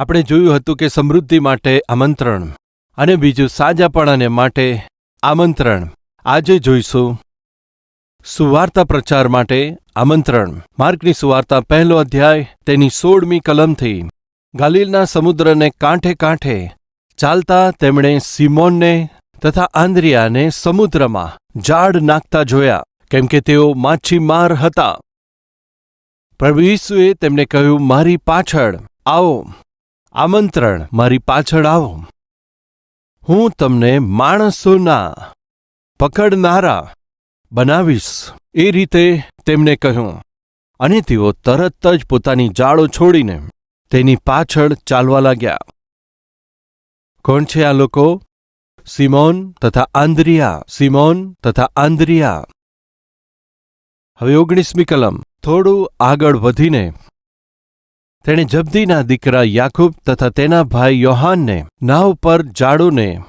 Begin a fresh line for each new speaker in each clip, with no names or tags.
આપણે જોયું હતું કે સમૃદ્ધિ માટે આમંત્રણ અને બીજું સાજાપણાને માટે આમંત્રણ. આજે જોઈશું સુવાર્તા પ્રચાર માટે આમંત્રણ. માર્કની સુવાર્તા પહેલો અધ્યાય, તેની સોળમી કલમથી. ગાલિલના સમુદ્રને કાંઠે કાંઠે ચાલતા તેમણે સિમોનને તથા આંદ્રિયાને સમુદ્રમાં ઝાડ નાખતા જોયા, કેમ કે તેઓ માછીમાર હતા. પ્રભુ ઈસુએ તેમને કહ્યું, મારી પાછળ આવો. આમંત્રણ, મારી પાછળ આવો. હું તમને માણસોના પકડનારા બનાવીશ, એ રીતે તેમને કહ્યું અને તેઓ તરત જ પોતાની જાળો છોડીને તેની પાછળ ચાલવા લાગ્યા. કોણ છે આ લોકો? સિમોન તથા આંદ્રિયા, સિમોન તથા આંદ્રિયા. હવે ઓગણીસમી કલમ. થોડું આગળ વધીને તેણે જબ્દીના દીકરા યાકૂબ તથા તેના ભાઈ યોહાનને નાવ પર જાડુને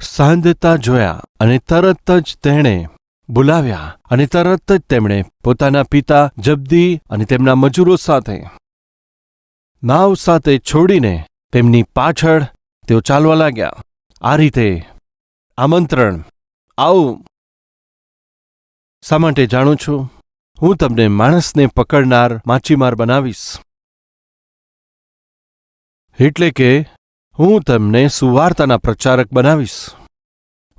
સાંધતા જોયા અને તરત જ તેણે બોલાવ્યા અને તરત જ તેમણે પોતાના પિતા જબ્દી અને તેમના મજૂરો સાથે નાવ સાથે છોડીને તેમની પાછળ તેઓ ચાલવા લાગ્યા. આ રીતે આમંત્રણ આવું. શા માટે જાણું છું? હું તમને માણસને પકડનાર માછીમાર બનાવીશ. એટલે કે, હું તમને સુવાર્તાના પ્રચારક બનાવીશ.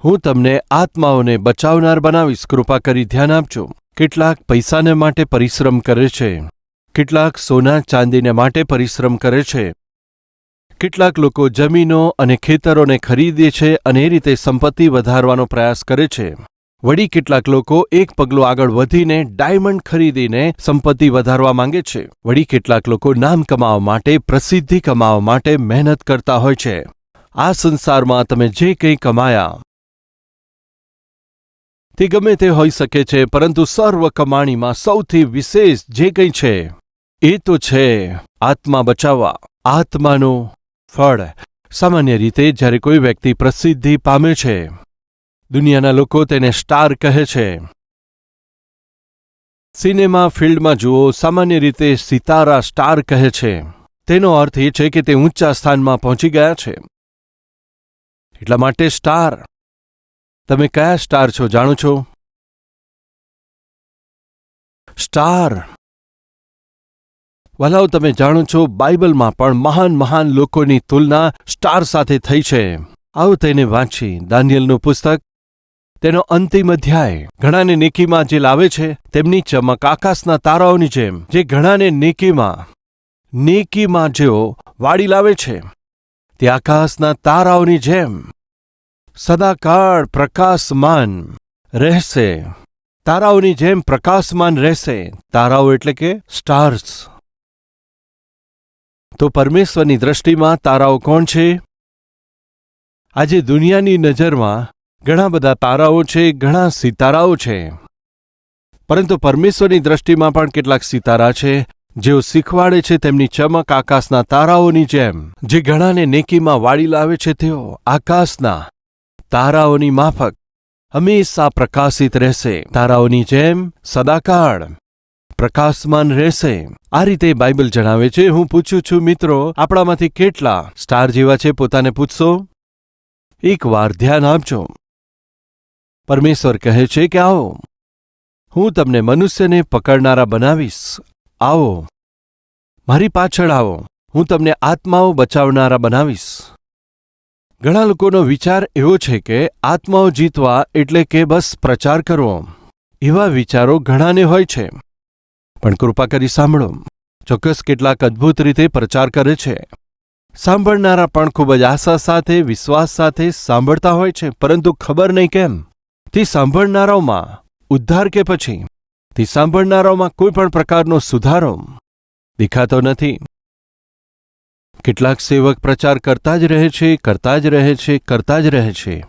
હું તમને આત્માઓને બચાવનાર બનાવીશ. કૃપા કરી ધ્યાન આપજો. કેટલાક પૈસાને માટે પરિશ્રમ કરે છે. કેટલાક સોના ચાંદીને માટે પરિશ્રમ કરે છે. કેટલાક લોકો જમીનો અને ખેતરોને ખરીદે છે અને એ રીતે સંપત્તિ વધારવાનો પ્રયાસ કરે છે. વળી કેટલાક લોકો એક પગલું આગળ વધીને ડાયમંડ ખરીદીને સંપત્તિ વધારવા માંગે છે. વળી કેટલાક લોકો નામ કમાવા માટે, પ્રસિદ્ધિ કમાવા માટે મહેનત કરતા હોય છે. આ સંસારમાં તમે જે કંઈ કમાયા, તે ગમે તે હોઈ શકે છે, પરંતુ સર્વ કમાણીમાં સૌથી વિશેષ જે કંઈ છે, એ તો છે આત્મા બચાવવા. આત્માનું ફળ સામાન્ય રીતે જ્યારે કોઈ વ્યક્તિ પ્રસિદ્ધિ પામે છે દુનિયાના લોકો તેને સ્ટાર કહે છે. સિનેમા ફિલ્ડમાં જુઓ, સામાન્ય રીતે સિતારા સ્ટાર કહે છે. તેનો અર્થ એ છે કે તે ઊંચા સ્થાનમાં પહોંચી ગયા છે. એટલા માટે સ્ટાર. તમે કયા સ્ટાર છો જાણો છો? સ્ટાર. વલાવ તમે જાણો છો, બાઇબલમાં પણ મહાન મહાન લોકોની તુલના સ્ટાર સાથે થઈ છે. આવો તેને વાંચી, દાનિયલનું પુસ્તક તેનો અંતિમ અધ્યાય. ઘણાને નેકીમાં જે લાવે છે, તેમની ચમક આકાશના તારાઓની જેમ, જે ઘણાને નેકીમાં નેકીમાં જેઓ વાળી લાવે છે. તે આકાશના તારાઓની જેમ. સદાકાળ પ્રકાશમાન રહેશે. તારાઓની જેમ પ્રકાશમાન રહેશે. તારાઓ એટલે કે સ્ટાર્સ. તો પરમેશ્વરની દ્રષ્ટિમાં તારાઓ કોણ છે? આજે દુનિયાની નજરમાં ઘણા બધા તારાઓ છે, ઘણા સિતારાઓ છે. પરંતુ પરમેશ્વરની દ્રષ્ટિમાં પણ કેટલાક સિતારા છે, જેઓ શીખવાડે છે તેમની ચમક આકાશના તારાઓની જેમ. જે ઘણાને નેકીમાં વાળી લાવે છે, તેઓ આકાશના તારાઓની માફક, હંમેશા પ્રકાશિત રહેશે. તારાઓની જેમ સદાકાળ પ્રકાશમાન રહેશે. આ રીતે બાઇબલ જણાવે છે, હું પૂછું છું, મિત્રો, આપણામાંથી કેટલા સ્ટાર જેવા છે? પોતાને પૂછશો? એક વાર ધ્યાન આપજો. પરમેશ્વર કહે છે કે આવો, હું તમને મનુષ્યને પકડનારા બનાવીશ. આવો, મારી પાછળ આવો, હું તમને આત્માઓ બચાવનારા બનાવીશ. ઘણા લોકોનો વિચાર એવો છે કે આત્માઓ જીતવા એટલે કે બસ પ્રચાર કરવો. એવા વિચારો ઘણાને હોય છે. પણ કૃપા કરી સાંભળો, ચોક્કસ કેટલાક અદ્ભુત રીતે પ્રચાર કરે છે. સાંભળનારા પણ ખૂબ જ આશા સાથે, વિશ્વાસ સાથે સાંભળતા હોય છે, પરંતુ ખબર નહીં કેમ. તે સાંભળનારાઓમાં ઉદ્ધાર કે પછી? તે સાંભળનારાઓમાં કોઈ પણ પ્રકારનો સુધારો દેખાતો નથી. કેટલાક સેવક પ્રચાર કરતા જ રહે છે, કરતા જ રહે છે, કરતા જ રહે છે.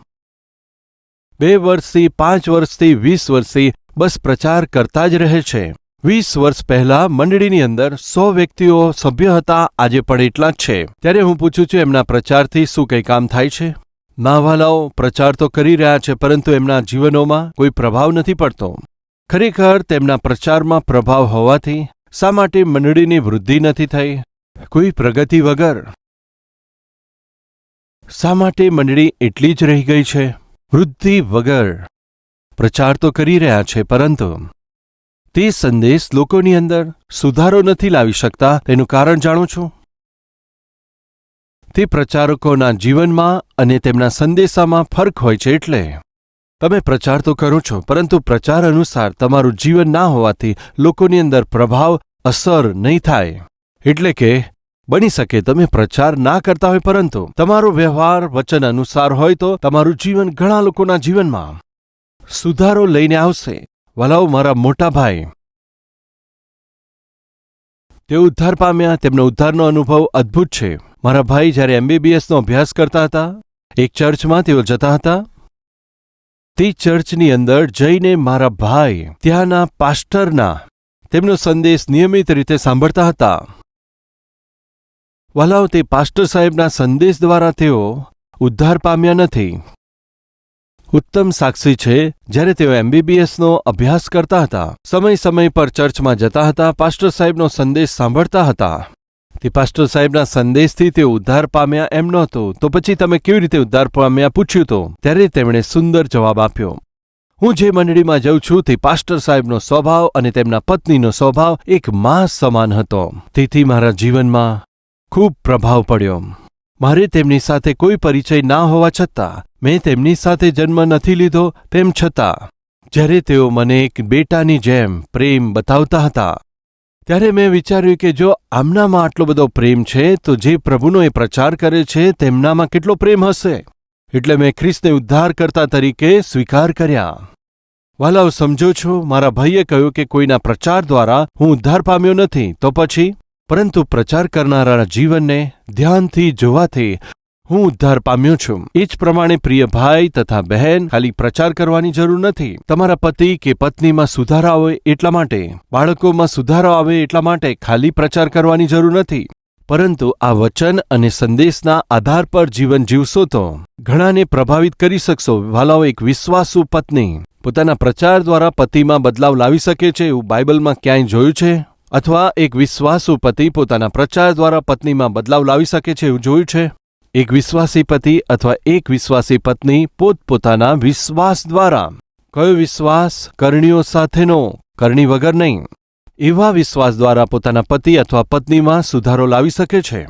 બે વર્ષથી, પાંચ વર્ષથી, વીસ વર્ષથી બસ પ્રચાર કરતા જ રહે છે. વીસ વર્ષ પહેલા મંડળીની અંદર સો વ્યક્તિઓ સભ્ય હતા, આજે પણ એટલા જ છે. ત્યારે હું પૂછું છું, એમના પ્રચારથી શું કંઈ કામ થાય છે? નાવાલાઓ પ્રચાર તો કરી રહ્યા છે, પરંતુ એમના જીવનોમાં કોઈ પ્રભાવ નથી પડતો. ખરેખર તેમના પ્રચારમાં પ્રભાવ હોવાથી શા માટે મંડળીની વૃદ્ધિ નથી થઈ? કોઈ પ્રગતિ વગર. શા માટે મંડળી એટલી જ રહી ગઈ છે? વૃદ્ધિ વગર. પ્રચાર તો કરી રહ્યા છે, પરંતુ તે સંદેશ લોકોની અંદર સુધારો નથી લાવી શકતા, તેનું કારણ જાણું છું? તે પ્રચારકોના જીવનમાં અને તેમના સંદેશામાં ફરક હોય છે એટલે. તમે પ્રચાર તો કરો છો, પરંતુ પ્રચાર અનુસાર તમારું જીવન ના હોવાથી લોકોની અંદર પ્રભાવ, અસર નહીં થાય. એટલે કે, બની શકે તમે પ્રચાર ના કરતા હોય પરંતુ તમારો વ્યવહાર, વચન અનુસાર હોય તો તમારું જીવન ઘણા લોકોના જીવનમાં. સુધારો લઈને આવશે. વલાઓ મારા મોટા ભાઈ. તેઓ ઉદ્ધાર પામ્યા, તેમનો ઉદ્ધારનો અનુભવ અદ્ભુત છે. મારા ભાઈ જ્યારે એમબીબીએસનો અભ્યાસ કરતા હતા, એક ચર્ચમાં તેઓ જતા હતા. તે ચર્ચની અંદર જઈને મારા ભાઈ ત્યાંના પાસ્ટરના તેમનો સંદેશ નિયમિત રીતે સાંભળતા હતા. વલાવ, તે પાસ્ટર સાહેબના સંદેશ દ્વારા તેઓ ઉદ્ધાર પામ્યા નથી. ઉત્તમ સાક્ષી છે, જ્યારે તેઓ એમબીબીએસનો અભ્યાસ કરતા હતા. સમય સમય પર ચર્ચમાં જતા હતા, પાસ્ટર સાહેબનો સંદેશ સાંભળતા હતા. તે પાસ્ટર સાહેબના સંદેશથી તેઓ ઉદ્ધાર પામ્યા એમ નહોતો. તો પછી તમે કેવી રીતે ઉદ્ધાર પામ્યા પૂછ્યું તો? ત્યારે તેમણે સુંદર જવાબ આપ્યો. હું જે મંડળીમાં જઉં છું તે પાસ્ટર સાહેબનો સ્વભાવ અને તેમના પત્નીનો સ્વભાવ એક મા સમાન હતો. તેથી મારા જીવનમાં ખૂબ પ્રભાવ પડ્યો. મારે તેમની સાથે કોઈ પરિચય ના હોવા છતાં, મેં તેમની સાથે જન્મ નથી લીધો તેમ છતાં, જ્યારે તેઓ મને એક બેટાની જેમ પ્રેમ બતાવતા હતા ત્યારે મેં વિચાર્યું કે જો આમનામાં આટલો બધો પ્રેમ છે, તો જે પ્રભુનો એ પ્રચાર કરે છે, તેમનામાં કેટલો પ્રેમ હશે? એટલે મેં ખ્રિસ્તને ઉદ્ધારકર્તા તરીકે સ્વીકાર કર્યા. વાલાઓ, સમજો છો, મારા ભાઈએ કહ્યું કે કોઈના પ્રચાર દ્વારા હું ઉદ્ધાર પામ્યો નથી, તો પછી? પરંતુ પ્રચાર કરનારાના જીવનને ધ્યાનથી જોવાથી હું ઉદ્ધાર પામ્યો છું. એ જ પ્રમાણે પ્રિય ભાઈ તથા બહેન, ખાલી પ્રચાર કરવાની જરૂર નથી. તમારા પતિ કે પત્નીમાં સુધારો આવે એટલા માટે, બાળકોમાં સુધારો આવે એટલા માટે ખાલી પ્રચાર કરવાની જરૂર નથી. પરંતુ આ વચન અને સંદેશના આધાર પર જીવન જીવશો તો ઘણાને પ્રભાવિત કરી શકશો. વાલાઓ એક વિશ્વાસુ પત્ની. પોતાના પ્રચાર દ્વારા પતિમાં બદલાવ લાવી શકે છે એવું બાઇબલમાં ક્યાંય જોયું છે? અથવા એક વિશ્વાસુ પતિ પોતાના પ્રચાર દ્વારા પત્નીમાં બદલાવ લાવી શકે છે એવું જોયું છે? એક વિશ્વાસી પતિ અથવા એક વિશ્વાસી પત્ની પોતપોતાના વિશ્વાસ દ્વારા. કયો વિશ્વાસ? કરણીઓ સાથેનો, કરણી વગર નહીં. એવા વિશ્વાસ દ્વારા પોતાના પતિ અથવા પત્નીમાં સુધારો લાવી શકે છે.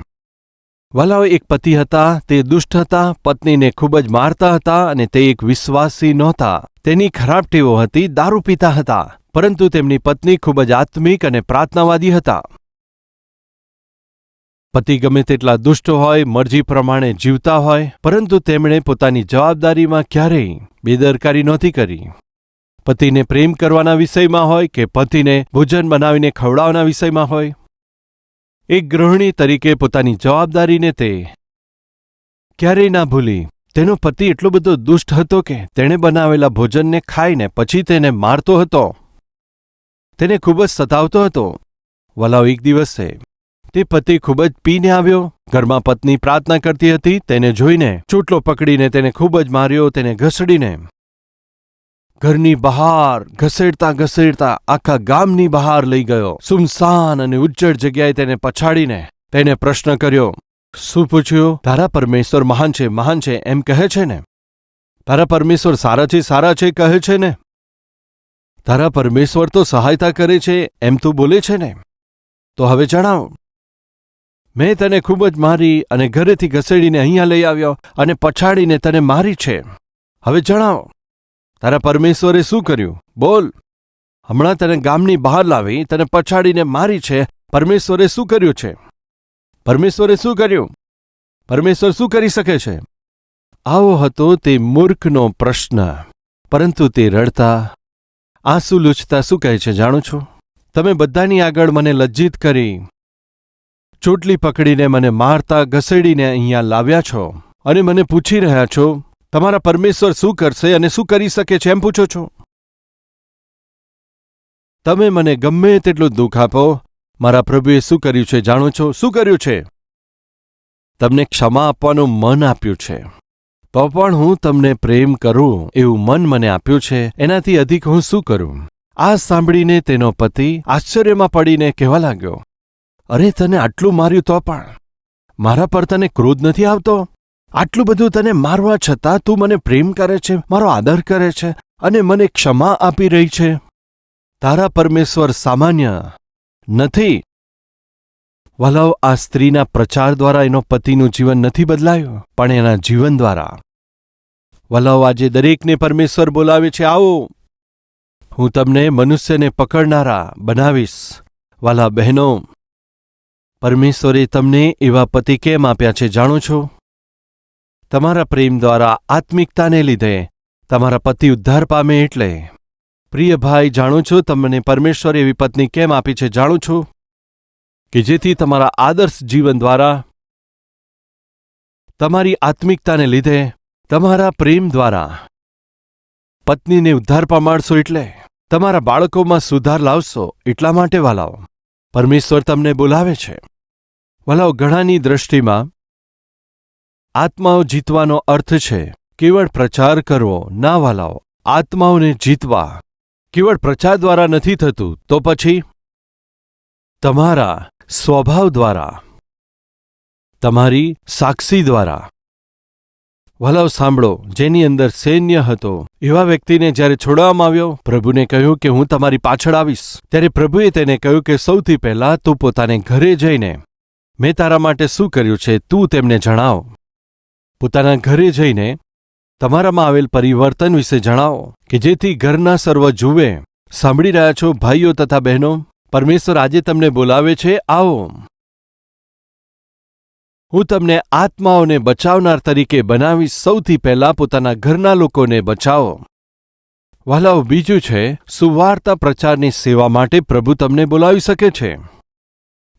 વાલાઓ એક પતિ હતા, તે દુષ્ટ હતા, પત્નીને ખૂબ જ મારતા હતા અને તે એક વિશ્વાસી નહોતા. તેની ખરાબ ટેવો હતી, દારૂ પીતા હતા, પરંતુ તેમની પત્ની ખૂબ જ આત્મિક અને પ્રાર્થનાવાદી હતા. પતિ ગમે તેટલા દુષ્ટ હોય, મરજી પ્રમાણે જીવતા હોય, પરંતુ તેમણે પોતાની જવાબદારીમાં ક્યારેય બેદરકારી નહોતી કરી. પતિને પ્રેમ કરવાના વિષયમાં હોય કે પતિને ભોજન બનાવીને ખવડાવવાના વિષયમાં હોય? એક ગૃહિણી તરીકે પોતાની જવાબદારીને તે ક્યારેય ના ભૂલી. તેનો પતિ એટલો બધો દુષ્ટ હતો કે તેણે બનાવેલા ભોજનને ખાઈને પછી તેને મારતો હતો. તેને ખૂબ જ સતાવતો હતો. વલાવ એક દિવસે તે પતિ ખૂબ જ પીને આવ્યો. ઘરમાં પત્ની પ્રાર્થના કરતી હતી, તેને જોઈને ચૂંટલો પકડીને તેને ખૂબ જ માર્યો, તેને ઘસડીને. ઘરની બહાર ઘસેડતા ઘસેડતા આખા ગામની બહાર લઈ ગયો. સુમસાન અને ઉજ્જડ જગ્યાએ તેને પછાડીને તેને પ્રશ્ન કર્યો, શું પૂછ્યું? તારા પરમેશ્વર મહાન છે મહાન છે, એમ કહે છે ને? તારા પરમેશ્વર સારા છે સારા છે, કહે છે ને? તારા પરમેશ્વર તો સહાયતા કરે છે, એમ તું બોલે છે ને? તો હવે જણાવ મેં તને ખૂબ જ મારી અને ઘરેથી ઘસેડીને અહીંયા લઈ આવ્યો અને પછાડીને તને મારી છે. હવે જણાવો, તારા પરમેશ્વરે શું કર્યું? બોલ. હમણાં તને ગામની બહાર લાવી, તને પછાડીને મારી છે. પરમેશ્વરે શું કર્યું છે? પરમેશ્વરે શું કર્યું? પરમેશ્વર શું કરી શકે છે? આવો હતો તે મૂર્ખનો પ્રશ્ન, પરંતુ તે રડતા, આંસુ લૂછતા શું કહે છે જાણો છો? તમે બધાની આગળ મને લજ્જિત કરી ચોટલી પકડીને મને મારતા ઘસેડીને અહીંયા લાવ્યા છો અને મને પૂછી રહ્યા છો, તમારા પરમેશ્વર શું કરશે અને શું કરી શકે છે એમ પૂછો છો? તમે મને ગમે તેટલું દુઃખ આપો, મારા પ્રભુએ શું કર્યું છે જાણો છો? શું કર્યું છે? તમને ક્ષમા આપવાનું મન આપ્યું છે. તો પણ હું તમને પ્રેમ કરું એવું મન મને આપ્યું છે, એનાથી અધિક હું શું કરું? આ સાંભળીને તેનો પતિ આશ્ચર્યમાં પડીને કહેવા લાગ્યો અરે તને આટલું માર્યું તો પણ. મારા પર તને ક્રોધ નથી આવતો? આટલું બધું તને મારવા છતાં તું મને પ્રેમ કરે છે, મારો આદર કરે છે અને મને ક્ષમા આપી રહી છે. તારા પરમેશ્વર સામાન્ય નથી. વલવ, આ સ્ત્રીના પ્રચાર દ્વારા એનો પતિનું જીવન નથી બદલાયું, પણ એના જીવન દ્વારા. વલવ, આજે દરેકને પરમેશ્વર બોલાવે છે, આવો. હું તમને મનુષ્યને પકડનારા બનાવીશ. વાલા બહેનો પરમેશ્વરે તમને એવા પતિ કેમ આપ્યા છે જાણો છો? તમારા પ્રેમ દ્વારા આત્મિકતાને લીધે તમારા પતિ ઉદ્ધાર પામે એટલે. પ્રિય ભાઈ, જાણો છો તમને પરમેશ્વરે એવી પત્ની કેમ આપી છે જાણો છો? કે જેથી તમારા આદર્શ જીવન દ્વારા તમારી આત્મિકતાને લીધે તમારા પ્રેમ દ્વારા પત્નીને ઉદ્ધાર પામાડશો એટલે. તમારા બાળકોમાં સુધાર લાવશો એટલા માટે વાલાઓ. પરમેશ્વર તમને બોલાવે છે. વાલાઓ ઘણાની દ્રષ્ટિમાં, આત્માઓ જીતવાનો અર્થ છે, કેવળ પ્રચાર કરવો, ના વાલાઓ આત્માઓને જીતવા. કેવળ પ્રચાર દ્વારા નથી થતું, તો પછી? તમારા સ્વભાવ દ્વારા. તમારી સાક્ષી દ્વારા. વલાવ સાંભળો, જેની અંદર સૈન્ય હતો. એવા વ્યક્તિને જ્યારે છોડવામાં આવ્યો, પ્રભુને કહ્યું કે હું તમારી પાછળ આવીશ. ત્યારે પ્રભુએ તેને કહ્યું કે સૌથી પહેલા તું પોતાને ઘરે જઈને મેં તારા માટે શું કર્યું છે તું તેમને જણાવો. પોતાના ઘરે જઈને તમારામાં આવેલ પરિવર્તન વિશે જણાવો કે જેથી ઘરના સર્વ જુએ. સાંભળી રહ્યા છો ભાઈઓ તથા બહેનો, પરમેશ્વર આજે તમને બોલાવે છે, આવો. હું તમને આત્માઓને બચાવનાર તરીકે બનાવી સૌથી પહેલા પોતાના ઘરના લોકોને બચાવો. વાલાઓ, બીજું છે, સુવાર્તા પ્રચારની સેવા માટે પ્રભુ તમને બોલાવી શકે છે.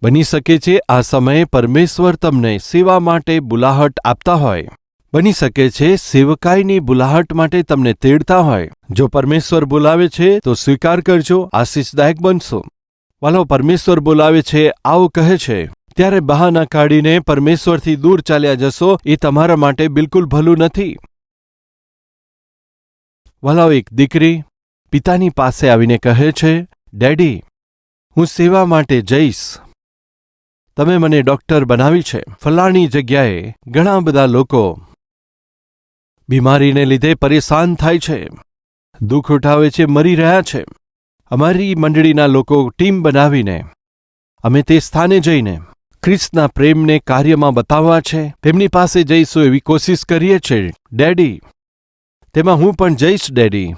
બની શકે છે, આ સમયે પરમેશ્વર તમને સેવા માટે બુલાહટ આપતા હોય. બની શકે છે, સેવકાઈની બુલાહટ માટે તમને તેડતા હોય. જો પરમેશ્વર બોલાવે છે, તો સ્વીકાર કરજો, આશીષદાયક બનશો. વાલો, પરમેશ્વર બોલાવે છે, આવું કહે છે. ત્યારે બહાના કાઢીને પરમેશ્વરથી દૂર ચાલ્યા જશો, એ તમારા માટે બિલકુલ ભલું નથી. વાલાઓ એક દીકરી પિતાની પાસે આવીને કહે છે, ડેડી, હું સેવા માટે જઈશ. તમે મને ડૉક્ટર બનાવી છે. ફલાણી જગ્યાએ ઘણા બધા લોકો બીમારીને લીધે પરેશાન થાય છે. દુઃખ ઉઠાવે છે, મરી રહ્યા છે. અમારી મંડળીના લોકો ટીમ બનાવીને અમે તે સ્થાને જઈને ખ્રિસ્તના પ્રેમને કાર્યમાં બતાવવા છે. તેમની પાસે જઈશું એવી કોશિશ કરીએ છે ડેડી, તેમાં હું પણ જઈશ, ડેડી.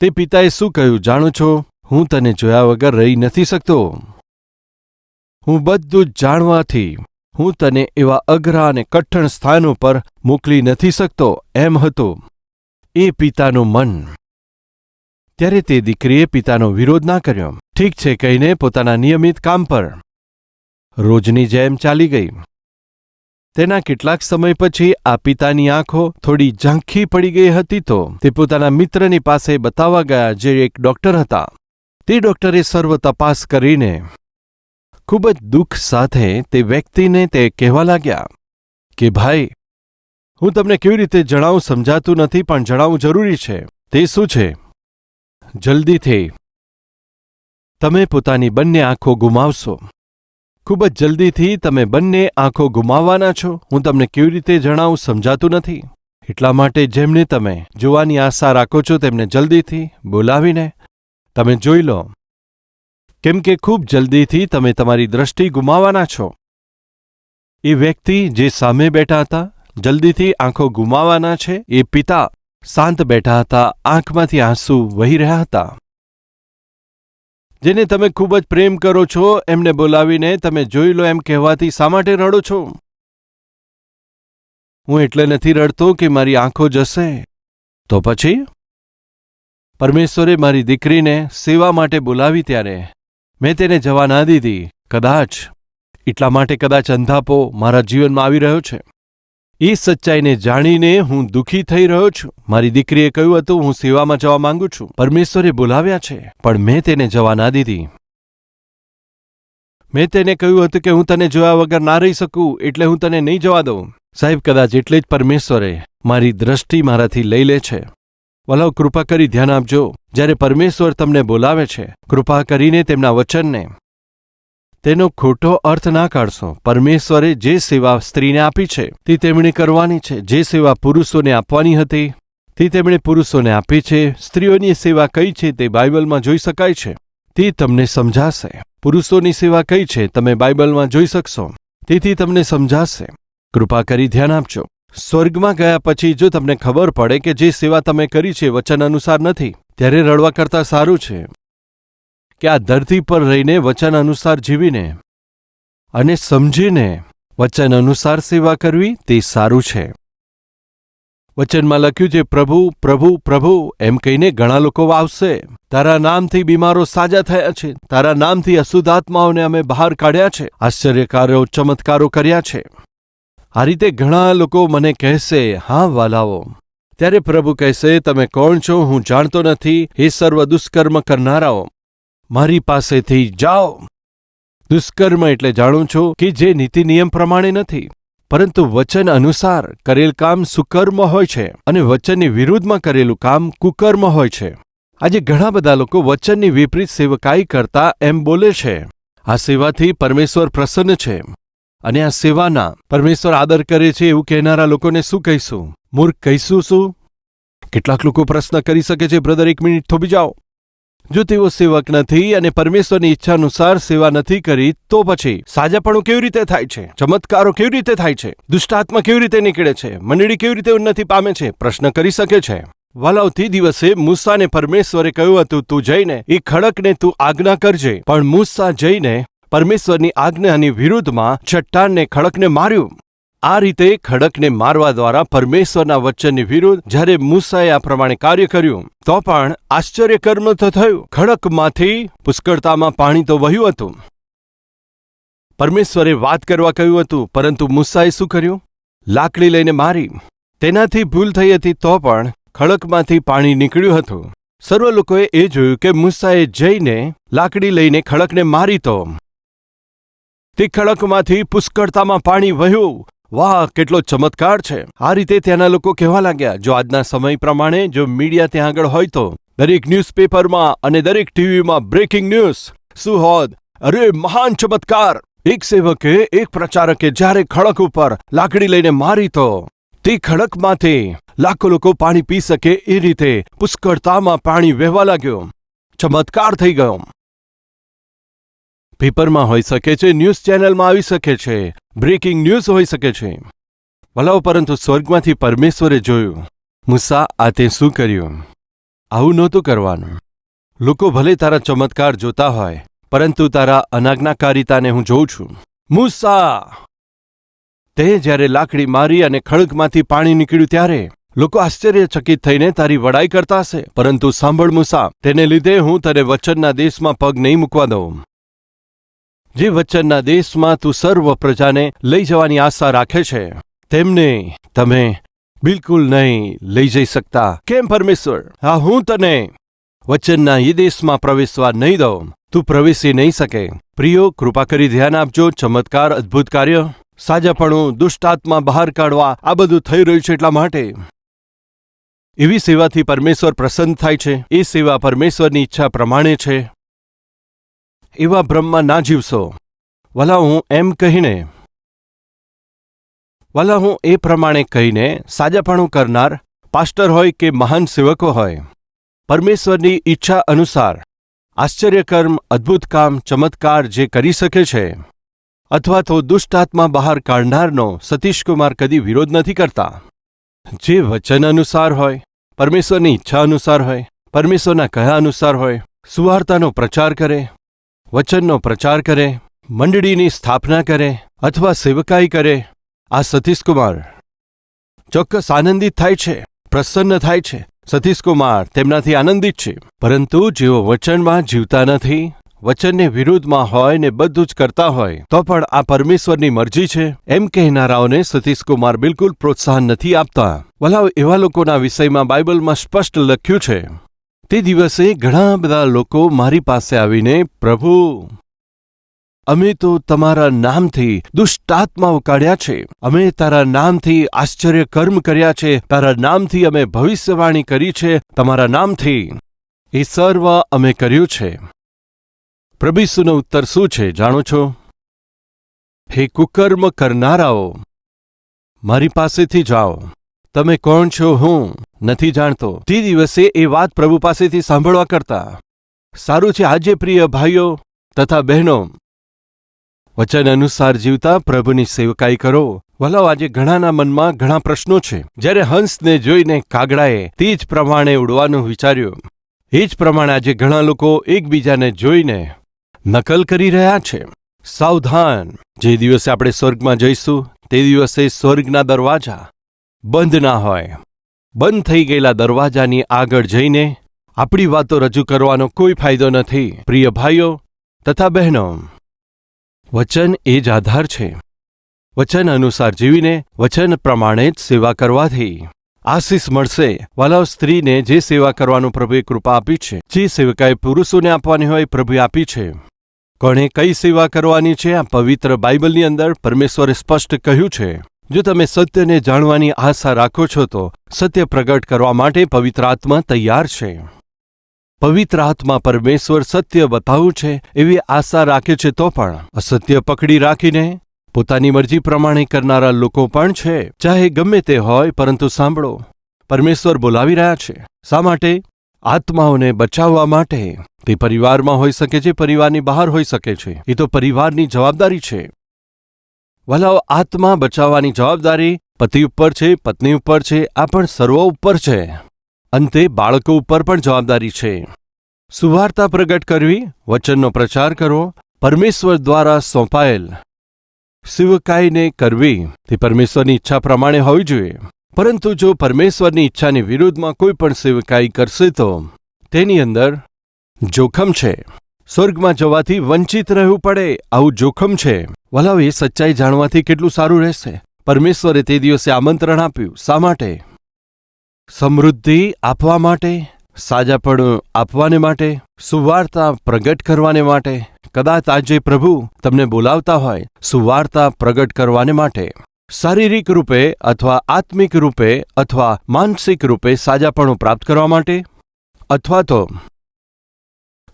તે પિતાએ શું કહ્યું? જાણો છો, હું તને જોયા વગર રહી નથી શકતો. હું બધું જાણવાથી હું તને એવા અઘરા અને કઠણ સ્થાનો પર મોકલી નથી શકતો, એમ હતું. એ પિતાનું મન. ત્યારે તે દીકરીએ પિતાનો વિરોધ ના કર્યો. ઠીક છે, કહીને પોતાના નિયમિત કામ પર. રોજની જેમ ચાલી ગઈ. તેના કેટલાક સમય પછી આ પિતાની આંખો થોડી ઝાંખી પડી ગઈ હતી તો તે પોતાના મિત્રની પાસે બતાવવા ગયા, જે એક ડોક્ટર હતા. તે ડોક્ટરે સર્વ તપાસ કરીને ખૂબ જ દુઃખ સાથે તે વ્યક્તિને તે કહેવા લાગ્યા કે, ભાઈ, હું તમને કેવી રીતે જણાવું સમજાતું નથી, પણ જણાવવું જરૂરી છે. તે શું છે? જલ્દીથી તમે પોતાની બંને આંખો ગુમાવશો. ખૂબ જ જલ્દીથી તમે બંને આંખો ગુમાવવાના છો. હું તમને કેવી રીતે જણાવું સમજાતું નથી. એટલા માટે જેમને તમે જોવાની આશા રાખો છો, તેમને જલ્દીથી બોલાવીને તમે જોઈ લો. કેમ કે ખૂબ જલ્દીથી તમે તમારી દ્રષ્ટિ ગુમાવવાના છો. એ વ્યક્તિ જે સામે બેઠા હતા, જલ્દીથી આંખો ગુમાવવાના છે. એ પિતા શાંત બેઠા હતા, આંખમાંથી આંસુ વહી રહ્યા હતા. જેને તમે ખૂબ જ પ્રેમ કરો છો, એમને બોલાવીને તમે જોઈ લો એમ કહેવાથી શા માટે રડો છો? હું એટલે નથી રડતો કે મારી આંખો જશે. તો પછી? પરમેશ્વરે મારી દીકરીને સેવા માટે બોલાવી ત્યારે મેં તેને જવા ના દીધી. કદાચ એટલા માટે કદાચ અંધાપો મારા જીવનમાં આવી રહ્યો છે. એ સચ્ચાઈને જાણીને હું દુઃખી થઈ રહ્યો છું. મારી દીકરીએ કહ્યું હતું, હું સેવામાં જવા માંગુ છું. પરમેશ્વરે બોલાવ્યા છે, પણ મેં તેને જવા ના દીધી. મેં તેને કહ્યું હતું કે હું તને જોયા વગર ના રહી શકું, એટલે હું તને નહીં જવા દઉં. સાહેબ, કદાચ એટલે જ પરમેશ્વરે મારી દ્રષ્ટિ મારાથી લઈ લે છે. વલાવ કૃપા કરી ધ્યાન આપજો. જ્યારે પરમેશ્વર તમને બોલાવે છે, કૃપા કરીને તેમના વચનને. તેનો ખોટો અર્થ ના કાઢશો. પરમેશ્વરે જે સેવા સ્ત્રીને આપી છે, તે તેમણે કરવાની છે. જે સેવા પુરુષોને આપવાની હતી, તે તેમણે પુરુષોને આપી છે. સ્ત્રીઓની સેવા કઈ છે તે બાઇબલમાં જોઈ શકાય છે. તે તમને સમજાશે. પુરુષોની સેવા કઈ છે તમે બાઇબલમાં જોઈ શકશો. તેથી તમને સમજાશે. કૃપા કરી ધ્યાન આપજો. સ્વર્ગમાં ગયા પછી જો તમને ખબર પડે કે જે સેવા તમે કરી છે વચન અનુસાર નથી, ત્યારે રડવા કરતાં સારું છે કે આ ધરતી પર રહીને વચન અનુસાર જીવીને અને સમજીને વચન અનુસાર સેવા કરવી તે સારું છે. વચનમાં લખ્યું છે, પ્રભુ પ્રભુ પ્રભુ, એમ કહીને ઘણા લોકો આવશે તારા નામથી બીમારો સાજા થયા છે. તારા નામથી અશુદ્ધાત્માઓને અમે બહાર કાઢ્યા છે. આશ્ચર્યકારો, ચમત્કારો કર્યા છે. આ રીતે ઘણા લોકો મને કહેશે, હા, વાલાઓ. ત્યારે પ્રભુ કહેશે, તમે કોણ છો? હું જાણતો નથી. હે સર્વ દુષ્કર્મ કરનારાઓ. મારી પાસેથી જાઓ. દુષ્કર્મ એટલે જાણું છું કે જે નીતિ નિયમ પ્રમાણે નથી. પરંતુ વચન અનુસાર કરેલ કામ સુકર્મ હોય છે અને વચનની વિરુદ્ધમાં કરેલું કામ કુકર્મ હોય છે. આજે ઘણા બધા લોકો વચનની વિપરીત સેવકાઈ કરતા એમ બોલે છે. આ સેવાથી પરમેશ્વર પ્રસન્ન છે. અને આ સેવાના પરમેશ્વર આદર કરે છે એવું કહેનારા લોકોને શું કહીશું? મૂર્ખ કહીશું શું? કેટલાક લોકો પ્રશ્ન કરી શકે છે, બ્રધર, એક મિનિટ થોભી જાઓ. જો તેઓ સેવક નથી અને પરમેશ્વરની ઈચ્છા અનુસાર સેવા નથી કરી, તો પછી સાજાપણું કેવી રીતે થાય છે? ચમત્કારો કેવી રીતે થાય છે? દુષ્ટાત્મા કેવી રીતે નીકળે છે? મંડળી કેવી રીતે ઉન્નતિ પામે છે? પ્રશ્ન કરી શકે છે. વાલાવથી દિવસે મૂસાને પરમેશ્વરે કહ્યું હતું, તું જઈને એ ખડકને તું આજ્ઞા કરજે. પણ મૂસા જઈને પરમેશ્વરની આજ્ઞાની વિરુદ્ધમાં ચટ્ટાનને ખડકને માર્યું. આ રીતે ખડકને મારવા દ્વારા પરમેશ્વરના વચનની વિરુદ્ધ જ્યારે મૂસાએ આ પ્રમાણે કાર્ય કર્યું, તો પણ આશ્ચર્યકર્મ તો થયું. ખડકમાંથી પુષ્કળતામાં પાણી તો વહ્યું હતું. પરમેશ્વરે વાત કરવા કહ્યું હતું, પરંતુ મૂસાએ શું કર્યું? લાકડી લઈને મારી. તેનાથી ભૂલ થઈ હતી તો પણ ખડકમાંથી પાણી નીકળ્યું હતું. સર્વ લોકોએ એ જોયું કે મૂસાએ જઈને લાકડી લઈને ખડકને મારી તો તે ખડકમાંથી પુષ્કળતામાં પાણી વહ્યું. વાહ, કેટલો ચમત્કાર છે. આ રીતે ત્યાંના લોકો કહેવા લાગ્યા, જો આજના સમય પ્રમાણે જો મીડિયા ત્યાં આગળ હોય તો દરેક ન્યૂઝપેપરમાં અને દરેક ટીવીમાં બ્રેકિંગ ન્યૂઝ. હોત? અરે, મહાન ચમત્કાર! એક સેવકે, એક પ્રચારકે જ્યારે ખડક ઉપર લાકડી લઈને મારી તો તે ખડકમાંથી લાખો લોકો પાણી પી શકે એ રીતે પુષ્કળતામાં પાણી વહેવા લાગ્યો. ચમત્કાર થઈ ગયો. પેપરમાં હોઈ શકે છે, ન્યૂઝ ચેનલમાં આવી શકે છે. બ્રેકિંગ ન્યૂઝ હોઈ શકે છે. ભલાઓ, પરંતુ સ્વર્ગમાંથી પરમેશ્વરે જોયું. મુસા, આ તે શું કર્યું? આવું નહોતું કરવાનું. લોકો ભલે તારા ચમત્કાર જોતા હોય, પરંતુ તારા અનાજ્ઞાકારિતાને હું જોઉં છું. મુસા! તે જ્યારે લાકડી મારી અને ખડકમાંથી પાણી નીકળ્યું ત્યારે, લોકો આશ્ચર્યચકિત થઈને તારી વડાઈ કરતા હશે. પરંતુ સાંભળ મુસા, તેને લીધે હું તને વચનના દેશમાં પગ નહીં મૂકવા દઉં. જે વચનના દેશમાં તું સર્વ પ્રજાને લઈ જવાની આશા રાખે છે, તેમને તમે બિલકુલ નહીં લઈ જઈ શકતા. કેમ પરમેશ્વર? હા, હું તને વચનના એ દેશમાં પ્રવેશવા નહીં દઉં. તું પ્રવેશી નહીં શકે. પ્રિયો, કૃપા કરી ધ્યાન આપજો. ચમત્કાર, અદ્ભુત કાર્ય. સાજાપણું, દુષ્ટાત્મા બહાર કાઢવા. આ બધું થઈ રહ્યું છે એટલા માટે. એવી સેવાથી પરમેશ્વર પ્રસન્ન થાય છે. એ સેવા પરમેશ્વરની ઈચ્છા પ્રમાણે છે. એવા ભ્રમમાં ના જીવશો. વલા હું એમ કહીને, વલા હું એ પ્રમાણે કહીને સાજાપણું કરનાર પાસ્ટર હોય કે મહાન સેવકો હોય, પરમેશ્વરની ઈચ્છા અનુસાર આશ્ચર્યકર્મ, અદ્ભુત કામ, ચમત્કાર જે કરી શકે છે, અથવા તો દુષ્ટાત્મા બહાર કાઢનારનો સતીશકુમાર કદી વિરોધ નથી કરતા. જે વચન અનુસાર હોય, પરમેશ્વરની ઈચ્છા અનુસાર હોય, પરમેશ્વરના કયા અનુસાર હોય, સુવાર્તાનો પ્રચાર કરે વચનનો પ્રચાર કરે, મંડળીની સ્થાપના કરે અથવા સેવકાઈ કરે, આ સતીશકુમાર ચોક્કસ આનંદિત થાય છે, પ્રસન્ન થાય છે. સતીશકુમાર તેમનાથી આનંદિત છે, પરંતુ જેઓ વચનમાં જીવતા નથી, વચનને વિરુદ્ધમાં હોય ને બધું જ કરતા હોય, તો પણ આ પરમેશ્વરની મરજી છે. એમ કહેનારાઓને સતીશકુમાર બિલકુલ પ્રોત્સાહન નથી આપતા. વલાવ એવા લોકોના વિષયમાં બાઇબલમાં સ્પષ્ટ લખ્યું છે. તે દિવસે ઘણા બધા લોકો મારી પાસે આવીને, પ્રભુ, અમે તો તમારા નામથી દુષ્ટાત્મા કાઢ્યા છે. અમે તારા નામથી આશ્ચર્ય કર્મ કર્યા છે. તારા નામથી અમે ભવિષ્યવાણી કરી છે. તમારા નામથી એ સર્વ અમે કર્યું છે. પ્રભિસુનો ઉત્તર શું છે જાણો છો? હે કુકર્મ કરનારાઓ, મારી પાસેથી જાઓ. તમે કોણ છો હું નથી જાણતો. તે દિવસે એ વાત પ્રભુ પાસેથી સાંભળવા કરતા, સારું છે આજે, પ્રિય ભાઈઓ તથા બહેનો. વચન અનુસાર જીવતા પ્રભુની સેવકાઈ કરો. વલાવ આજે ઘણાના મનમાં ઘણા પ્રશ્નો છે. જ્યારે હંસને જોઈને કાગડાએ તે જ પ્રમાણે ઉડવાનું વિચાર્યું. એ જ પ્રમાણે આજે ઘણા લોકો એકબીજાને જોઈને નકલ કરી રહ્યા છે. સાવધાન. જે દિવસે આપણે સ્વર્ગમાં જઈશું, તે દિવસે સ્વર્ગના દરવાજા બંધ ના હોય. બંધ થઈ ગયેલા દરવાજાની આગળ જઈને આપણી વાતો રજૂ કરવાનો કોઈ ફાયદો નથી, પ્રિય ભાઈઓ તથા બહેનો. વચન એ જ આધાર છે. વચન અનુસાર જીવીને વચન પ્રમાણે જ સેવા કરવાથી આશીષ મળશે. વાલાવ સ્ત્રીને જે સેવા કરવાનું પ્રભુએ કૃપા આપી છે, જે સેવકાએ પુરુષોને આપવાની હોય પ્રભુએ આપી છે. કોણે કઈ સેવા કરવાની છે? આ પવિત્ર બાઇબલની અંદર પરમેશ્વરે સ્પષ્ટ કહ્યું છે. જો તમે સત્યને જાણવાની આશા રાખો છો તો સત્ય પ્રગટ કરવા માટે પવિત્ર આત્મા તૈયાર છે. પવિત્ર આત્મા પરમેશ્વર સત્ય બતાવવું છે એવી આશા રાખે છે તો પણ અસત્ય પકડી રાખીને પોતાની મરજી પ્રમાણે કરનારા લોકો પણ છે. ચાહે ગમે તે હોય, પરંતુ સાંભળો, પરમેશ્વર બોલાવી રહ્યા છે. શા માટે? આત્માઓને બચાવવા માટે. તે પરિવારમાં હોઈ શકે છે, પરિવારની બહાર હોઈ શકે છે. એ તો પરિવારની જવાબદારી છે. વલાવ આત્મા બચાવવાની જવાબદારી પતિ ઉપર છે, પત્ની ઉપર છે, આ પણ સર્વ ઉપર છે. અંતે બાળકો ઉપર પણ જવાબદારી છે. સુવાર્તા પ્રગટ કરવી, વચનનો પ્રચાર કરવો, પરમેશ્વર દ્વારા સોંપાયેલ. શિવકાઈને કરવી, તે પરમેશ્વરની ઈચ્છા પ્રમાણે હોવી જોઈએ. પરંતુ જો પરમેશ્વરની ઈચ્છાની વિરુદ્ધમાં કોઈ પણ સેવકાઈ કરશે તો તેની અંદર જોખમ છે. સ્વર્ગમાં જવાથી વંચિત રહેવું પડે, આવું જોખમ છે. વલાવ એ સચ્ચાઈ જાણવાથી કેટલું સારું રહેશે? પરમેશ્વરે તે દિવસે આમંત્રણ આપ્યું. શા માટે? સમૃદ્ધિ આપવા માટે? સાજાપણું આપવાને માટે? સુવાર્તા પ્રગટ કરવાને માટે? કદાચ આજે પ્રભુ તમને બોલાવતા હોય, સુવાર્તા પ્રગટ કરવાને માટે. શારીરિક રૂપે અથવા આત્મિક રૂપે અથવા માનસિક રૂપે સાજાપણું પ્રાપ્ત કરવા માટે? અથવા તો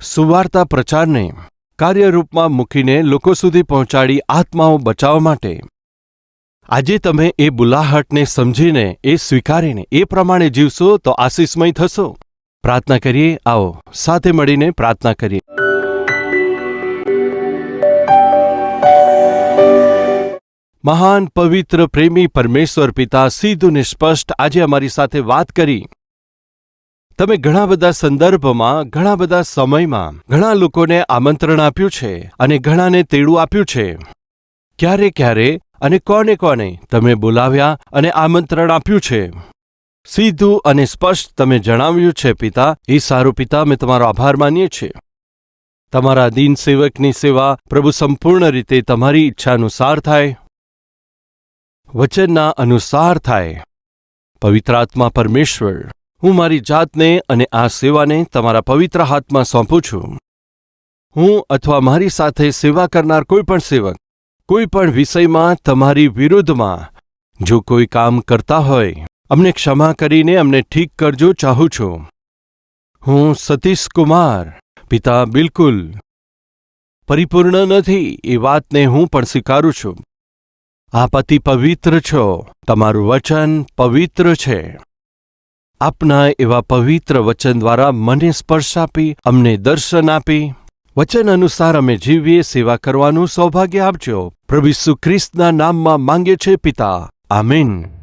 સુવાર્તા પ્રચારને કાર્યરૂપમાં મૂકીને લોકો સુધી પહોંચાડી આત્માઓ બચાવવા માટે. આજે તમે એ બુલાહટને સમજીને, એ સ્વીકારીને, એ પ્રમાણે જીવશો તો આશીષમય થશો. પ્રાર્થના કરીએ, આવો, સાથે મળીને પ્રાર્થના કરીએ. મહાન પવિત્ર પ્રેમી પરમેશ્વર પિતા સીધું ને સ્પષ્ટ આજે અમારી સાથે વાત કરી. તમે ઘણા બધા સંદર્ભમાં, ઘણા બધા સમયમાં, ઘણા લોકોને આમંત્રણ આપ્યું છે અને ઘણાને તેડું આપ્યું છે. ક્યારે ક્યારે અને કોને કોને તમે બોલાવ્યા અને આમંત્રણ આપ્યું છે. સીધું અને સ્પષ્ટ તમે જણાવ્યું છે, પિતા, એ સારું પિતા, અમે તમારો આભાર માનીએ છીએ. તમારા દીન સેવકની સેવા પ્રભુ સંપૂર્ણ રીતે તમારી ઈચ્છાનુસાર થાય. વચનના અનુસાર થાય. પવિત્રાત્મા પરમેશ્વર. હું મારી જાતને અને આ સેવાને તમારા પવિત્ર હાથમાં સોંપું છું. હું અથવા મારી સાથે સેવા કરનાર કોઈ પણ સેવક, કોઈ પણ વિષયમાં તમારી વિરુદ્ધમાં જો કોઈ કામ કરતા હોય, અમને ક્ષમા કરીને અમને ઠીક કરજો ચાહું છું. હું સતીશ કુમાર, પિતા બિલકુલ પરિપૂર્ણ નથી એ વાતને હું પણ સ્વીકારું છું. આ પતિ પવિત્ર છો, તમારું વચન પવિત્ર છે. આપના એવા પવિત્ર વચન દ્વારા મને સ્પર્શ આપી, અમને દર્શન આપી. વચન અનુસાર અમે જીવીએ સેવા કરવાનું સૌભાગ્ય આપજો. પ્રભુ ખ્રિસ્તના નામમાં માંગે છે પિતા. આમીન.